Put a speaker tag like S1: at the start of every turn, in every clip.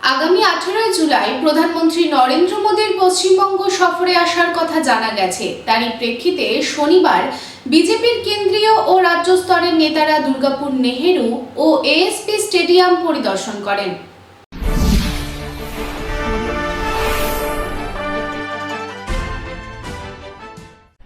S1: আগামী আঠেরোই জুলাই প্রধানমন্ত্রী নরেন্দ্র মোদীর পশ্চিমবঙ্গ সফরে আসার কথা জানা গেছে। তারই প্রেক্ষিতে শনিবার বিজেপির কেন্দ্রীয় ও রাজ্য স্তরের নেতারা দুর্গাপুর নেহেরু ও এএসপি স্টেডিয়াম পরিদর্শন করেন।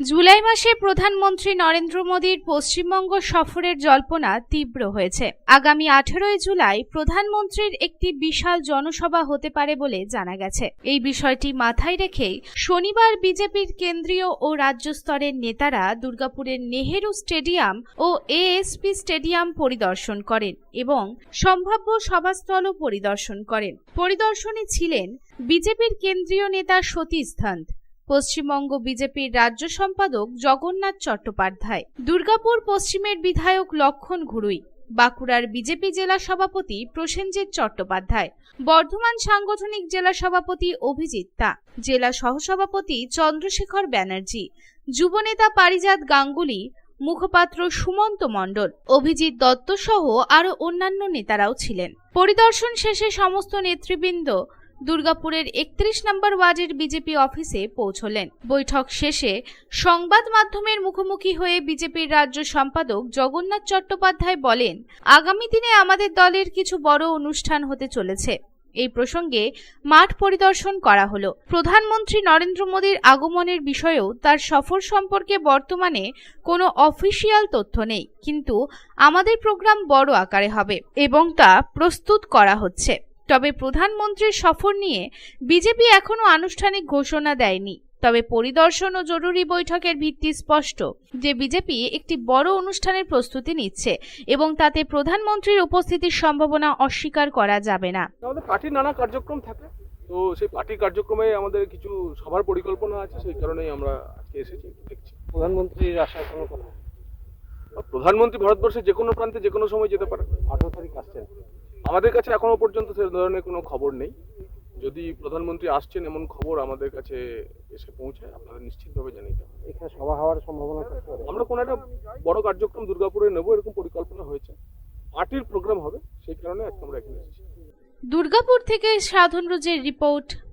S1: জুলাই মাসে প্রধানমন্ত্রী নরেন্দ্র মোদীর পশ্চিমবঙ্গ সফরের জল্পনা তীব্র হয়েছে। আগামী আঠেরোই জুলাই প্রধানমন্ত্রীর একটি বিশাল জনসভা হতে পারে বলে জানা গেছে। এই বিষয়টি মাথায় রেখেই শনিবার বিজেপির কেন্দ্রীয় ও রাজ্য স্তরের নেতারা দুর্গাপুরের নেহেরু স্টেডিয়াম ও এএসপি স্টেডিয়াম পরিদর্শন করেন এবং সম্ভাব্য সভাস্থলও পরিদর্শন করেন। পরিদর্শনে ছিলেন বিজেপির কেন্দ্রীয় নেতা সতীশ পশ্চিমবঙ্গ বিজেপির রাজ্য সম্পাদক জগন্নাথ চট্টোপাধ্যায়। দুর্গাপুর পশ্চিমের বিধায়ক লক্ষণ ঘুরুই। বাঁকুড়ার বিজেপি জেলা সভাপতি প্রসেনজিৎ চট্টোপাধ্যায়। বর্ধমান সাংগঠনিক জেলা সভাপতি অভিজিৎ তা জেলা সহসভাপতি চন্দ্রশেখর ব্যানার্জি। যুবনেতা পারিজাত গাঙ্গুলি। মুখপাত্র সুমন্ত মণ্ডল। অভিজিৎ দত্ত সহ আরও অন্যান্য নেতারাও ছিলেন। পরিদর্শন শেষে সমস্ত নেতৃবৃন্দ দুর্গাপুরের একত্রিশ নম্বর ওয়ার্ডের বিজেপি অফিসে পৌঁছলেন। বৈঠক শেষে সংবাদ মাধ্যমের মুখোমুখি হয়ে বিজেপির রাজ্য সম্পাদক জগন্নাথ চট্টোপাধ্যায় বলেন, আগামী দিনে আমাদের দলের কিছু বড় অনুষ্ঠান হতে চলেছে। এই প্রসঙ্গে মাঠ পরিদর্শন করা হলো। প্রধানমন্ত্রী নরেন্দ্র মোদীর আগমনের বিষয়েও তার সফর সম্পর্কে বর্তমানে কোনো অফিসিয়াল তথ্য নেই। কিন্তু আমাদের প্রোগ্রাম বড় আকারে হবে এবং তা প্রস্তুত করা হচ্ছে। তবে প্রধানমন্ত্রীর সফর নিয়ে বিজেপি এখনও আনুষ্ঠানিক ঘোষণা দেয়নি। তবে পরিদর্শন ও জরুরি বৈঠকের ভিত্তি স্পষ্ট যে বিজেপি একটি বড় অনুষ্ঠানের প্রস্তুতি নিচ্ছে এবং তাতে প্রধানমন্ত্রীর উপস্থিতির সম্ভাবনা অস্বীকার করা যাবে না।
S2: আমাদের পার্টির নানা কার্যক্রম থাকে তো সেই পার্টির কার্যক্রমে আমাদের কিছু সবার পরিকল্পনা আছে সেই কারণেই আমরা আজকে এসেছি দেখছি।
S3: প্রধানমন্ত্রীর আসার কোনো কথা?
S2: প্রধানমন্ত্রী ভারতবর্ষের যে কোনো প্রান্তে যে কোনো সময় যেতে পারে।
S3: আঠারো তারিখ আসছেন।
S2: আমাদের কাছে এখনও পর্যন্ত সে ধরনের কোনো খবর নেই। যদি প্রধানমন্ত্রী আসছেন এমন খবর আমাদের কাছে এসে পৌঁছায় আপনারা নিশ্চিতভাবে জানিয়ে দেবেন
S3: এখানে সভা হওয়ার সম্ভাবনা
S2: আমরা কোনো একটা বড় কার্যক্রম দুর্গাপুরে নেব এরকম পরিকল্পনা হয়েছে। পার্টির প্রোগ্রাম হবে সেই কারণে আজকে আমরা এখানে এসেছি।
S1: দুর্গাপুর থেকে সাধন রোজের রিপোর্ট